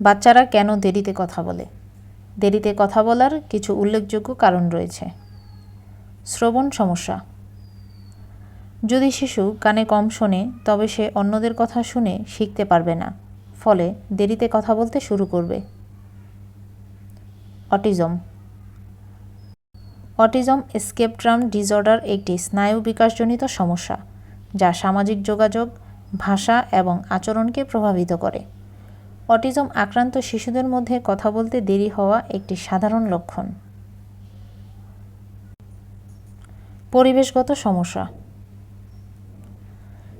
বাচ্চারা কেন দেরিতে কথা বলে? দেরিতে কথা বলার কিছু উল্লেখযোগ্য কারণ রয়েছে। শ্রবণ সমস্যা। যদি শিশু কানে কম শোনে, তবে সে অন্যদের কথা শুনে শিখতে পারবে না, ফলে দেরিতে কথা বলতে শুরু করবে। অটিজম। অটিজম স্কেপট্রাম ডিসঅর্ডার একটি স্নায়ু বিকাশজনিত সমস্যা, যা সামাজিক যোগাযোগ, ভাষা এবং আচরণকে প্রভাবিত করে। অটিজম আক্রান্ত শিশুদের মধ্যে কথা বলতে দেরি হওয়া একটি সাধারণ লক্ষণ। পরিবেশগত সমস্যা।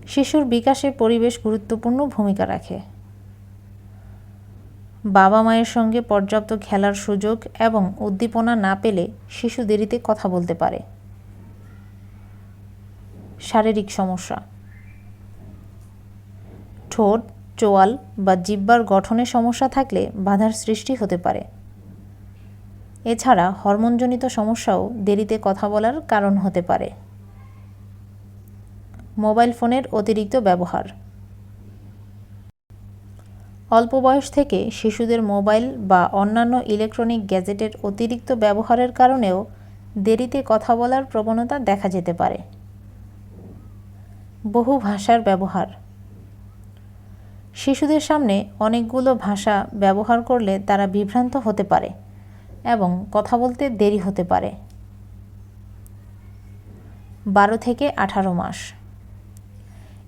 শিশুর বিকাশে পরিবেশ গুরুত্বপূর্ণ ভূমিকা রাখে। বাবা মায়ের সঙ্গে পর্যাপ্ত খেলার সুযোগ এবং উদ্দীপনা না পেলে শিশু দেরিতে কথা বলতে পারে। শারীরিক সমস্যা। ঠোঁট চোয়াল বা জিব্বার গঠনে সমস্যা থাকলে বাধার সৃষ্টি হতে পারে। এছাড়া হরমোনজনিত সমস্যাও দেরিতে কথা বলার কারণ হতে পারে। মোবাইল ফোনের অতিরিক্ত ব্যবহার। অল্প বয়স থেকে শিশুদের মোবাইল বা অন্যান্য ইলেকট্রনিক গ্যাজেটের অতিরিক্ত ব্যবহারের কারণেও দেরিতে কথা বলার প্রবণতা দেখা যেতে পারে। বহু ভাষার ব্যবহার। শিশুদের সামনে অনেকগুলো ভাষা ব্যবহার করলে তারা বিভ্রান্ত হতে পারে এবং কথা বলতে দেরি হতে পারে। বারো থেকে আঠারো মাস।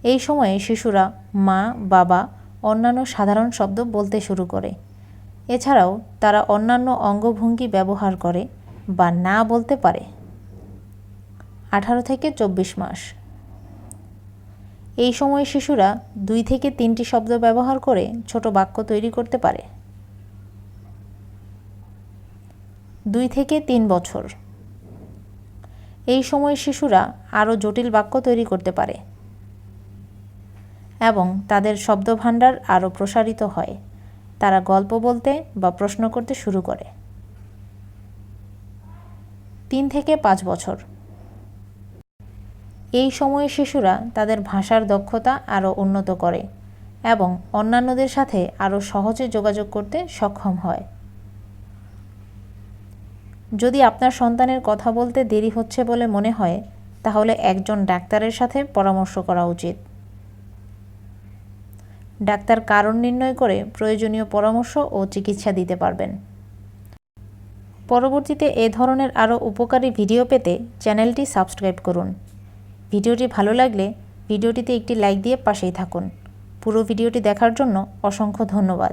এই সময়ে শিশুরা মা, বাবা, অন্যান্য সাধারণ শব্দ বলতে শুরু করে। এছাড়াও তারা অন্যান্য অঙ্গভঙ্গি ব্যবহার করে বা না বলতে পারে। আঠারো থেকে চব্বিশ মাস। এই সময় শিশুরা দুই থেকে তিনটি শব্দ ব্যবহার করে ছোট বাক্য তৈরি করতে পারে। দুই থেকে তিন বছর। এই সময় শিশুরা আরও জটিল বাক্য তৈরি করতে পারে এবং তাদের শব্দভাণ্ডার আরও প্রসারিত হয়। তারা গল্প বলতে বা প্রশ্ন করতে শুরু করে। তিন থেকে পাঁচ বছর। এই সময়ে শিশুরা তাদের ভাষার দক্ষতা আরও উন্নত করে এবং অন্যান্যদের সাথে আরও সহজে যোগাযোগ করতে সক্ষম হয়। যদি আপনার সন্তানের কথা বলতে দেরি হচ্ছে বলে মনে হয়, তাহলে একজন ডাক্তারের সাথে পরামর্শ করা উচিত। ডাক্তার কারণ নির্ণয় করে প্রয়োজনীয় পরামর্শ ও চিকিৎসা দিতে পারবেন। পরবর্তীতে এ ধরনের আরও উপকারী ভিডিও পেতে চ্যানেলটি সাবস্ক্রাইব করুন। ভিডিওটি ভালো লাগলে ভিডিওটিতে একটি লাইক দিয়ে পাশেই থাকুন। পুরো ভিডিওটি দেখার জন্য অসংখ্য ধন্যবাদ।